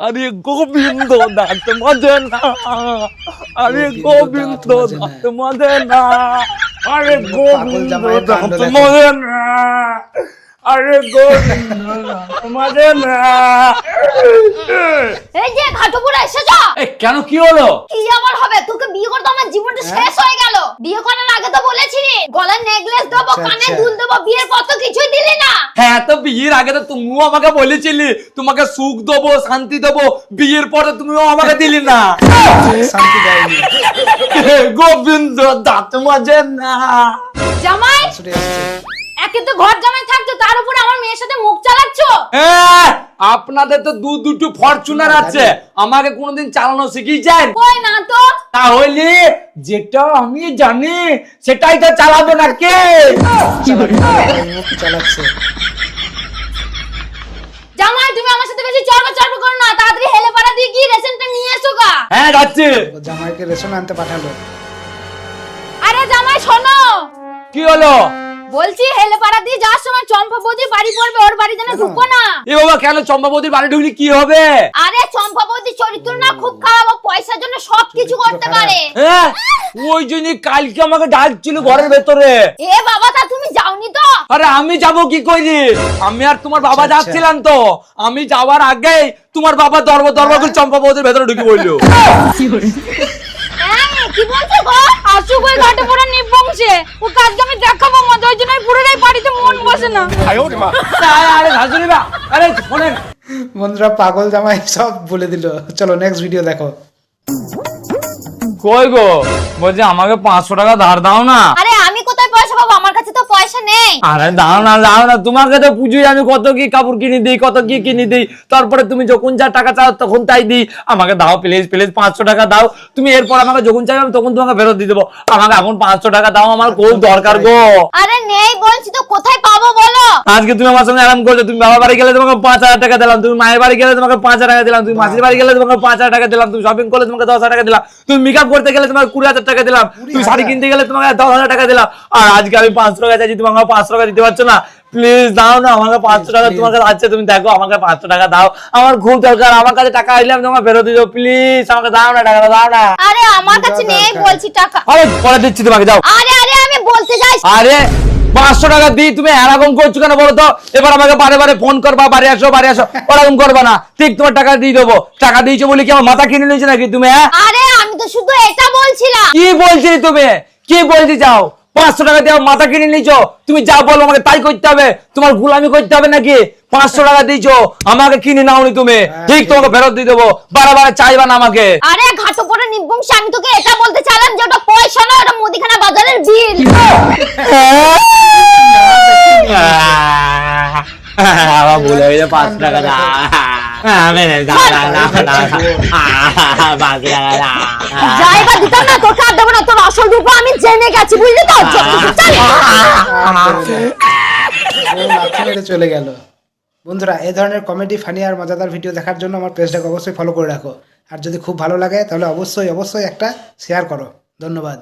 আরে গোবিন্দ দাঁত মজে না আরে গোবিন্দ দাঁত মজে না আরে গোবিন্দ দাঁত মজে না আরে না। এই যে ঘাটপুরে এসেছ? এ কেন কি হলো? কি আবার হবে? তোকে বিয়ে করতে আমার জীবনটা শেষ হয়ে গেল। বিয়ে করার আগে তো বলেছিলি গলার নেকলেস দেবো আচ্ছা, কানে আচ্ছা। দুল দেবো বিয়ের পর তো কিছুই দিলি না। হ্যাঁ তো বিয়ের আগে তো তুমিও আমাকে বলেছিলি তোমাকে সুখ দেবো শান্তি দেবো বিয়ের পরে তুমিও আমাকে দিলি না। শান্তি দেয়নি। গোবিন্দ দাঁত মজে না। জামাই একে তো ঘর জামাই থাকছো তার উপরে আমার মেয়ের সাথে মুখ চালাচ্ছো হ্যাঁ, আপনাদের তো দু দুটো ফরচুনার আছে। আমাকে কোনোদিন চালানো শিখিয়েছেন? কই না তো? তাহলে যেটা আমি জানি সেটাই তো চালাবো না কে চালাচ্ছে জামাই তুমি আমার সাথে বেশি চর্ব চর্ব করো না। তাড়াতাড়ি হেলে পাড়া দিয়ে গিয়ে রেশনটা নিয়ে এসো গা। হ্যাঁ যাচ্ছে। জামাইকে রেশন আনতে পাঠালো। আরে জামাই শোনো। কি হলো? বলছি হেলে পাড়া দিয়ে যাওয়ার সময় চম্পা বৌদি বাড়ি পড়বে ওর বাড়ি যেন ঢুকো না। এ বাবা কেন চম্পাবতীর বাড়ি ঢুকলি কি হবে? আরে চম্পা বৌদি চরিত্র না খুব খারাপ ও পয়সার জন্য সব কিছু করতে পারে। হ্যাঁ? ওই জন্য কালকে আমাকে ডাকছিল ঘরের ভেতরে। এ বাবা তা তুমি যাওনি তো? আরে আমি যাব কি করি আমি আর তোমার বাবা আচ্ছা। যাচ্ছিলাম তো। আমি যাওয়ার আগে তোমার বাবা দরব দরব করে চম্পাবতীর ভেতরে ঢুকে পড়ল। হ্যাঁ, কি বলছো গো? আসুক ওই ঘাটে পুরো নিবংশে ও কাজকে আমি দেখাবো মজা ওই জন্য পুরোটাই বাড়িতে মন বসে না। আরে শাশুড়ি বা আরে শোনেন বন্ধুরা পাগল জামাই সব বলে দিল। চলো নেক্সট ভিডিও দেখো। কই গো? বলছি আমাকে পাঁচশো টাকা ধার দাও না। আরে আমি কোথায় পয়সা পাবো? আমার কাছে তো পয়সা নেই। আরে দাও না দাও না তোমাকে তো পুজোয় আমি কত কি কাপড় কিনে দিই কত কি কিনে দিই। তারপরে তুমি যখন যা টাকা চাও তখন তাই দিই। আমাকে দাও প্লিজ প্লিজ পাঁচশো টাকা দাও। তুমি এরপর আমাকে যখন চাই আমি তখন তোমাকে ফেরত দিয়ে দেবো। আমাকে এখন পাঁচশো টাকা দাও আমার খুব দরকার গো। আরে নেই বলছি তো কোথায় পাবো বলো? আজকে তুমি আমার সঙ্গে আরাম করছ তুমি বাবা বাড়ি গেলে তোমাকে পাঁচ হাজার টাকা দিলাম তুমি মায়ের বাড়ি গেলে তোমাকে পাঁচ হাজার টাকা দিলাম তুমি মাসির বাড়ি গেলে তোমাকে পাঁচ হাজার টাকা দিলাম তুমি শপিং করলে তোমাকে দশ হাজার টাকা দিলাম তুমি মেকআপ করতে গেলে তোমাকে কুড়ি হাজার টাকা দিলাম তুমি শাড়ি কিনতে গেলে তোমাকে দশ হাজার টাকা দিলাম। আর আজকে আমি পাঁচশো টাকা চাইছি তুমি আমাকে পাঁচশো টাকা দিতে পারছ না? প্লিজ দাও না আমাকে পাঁচশো টাকা তোমার কাছে আছে তুমি দেখো আমাকে পাঁচশো টাকা দাও। আমার খুব দরকার আমার কাছে টাকা আসলে আমি তোমাকে ফেরত দিও প্লিজ আমাকে দাও না টাকাটা দাও না। আরে আমার কাছে নেই বলছি টাকা। আরে পরে দিচ্ছি তোমাকে যাও। আরে আরে আমি বলতে যাই আরে পাঁচশো টাকা দিই তুমি এরকম করছ কেন বলো তো? এবার আমাকে বারে বারে ফোন করবা বাড়ি আসো বাড়ি আসো ওরকম করবা না। ঠিক তোমার টাকা দিয়ে দেবো। টাকা দিয়েছ বলে কি আমার মাথা কিনে নিয়েছে নাকি তুমি হ্যাঁ? আরে আমি তো শুধু এটা বলছিলাম। কি বলছি তুমি? কি বলতে চাও? পাঁচশো টাকা দিয়ে মাথা কিনে নিয়েছো। তুমি যা বলো আমাকে তাই করতে হবে। তোমার গুলামি করতে হবে নাকি? পাঁচশো টাকা দিয়েছ। আমাকে কিনে নাওনি তুমি। ঠিক তোমাকে ফেরত দিয়ে দেবো। বারে বারে চাইবা না আমাকে। আরে ঘাটো পরে নিবংশে আমি তোকে এটা বলতে চাইলাম যে ওটা পয়সা না ওটা মুদিখানা বাজারের বিল। ভুলে গেছে পাঁচ টাকা আমি জেনে গেছি বুঝলি তো চলে গেল বন্ধুরা, এই ধরনের কমেডি ফানি আর মজাদার ভিডিও দেখার জন্য আমার পেজটাকে অবশ্যই ফলো করে রাখো। আর যদি খুব ভালো লাগে, তাহলে অবশ্যই অবশ্যই একটা শেয়ার করো। ধন্যবাদ।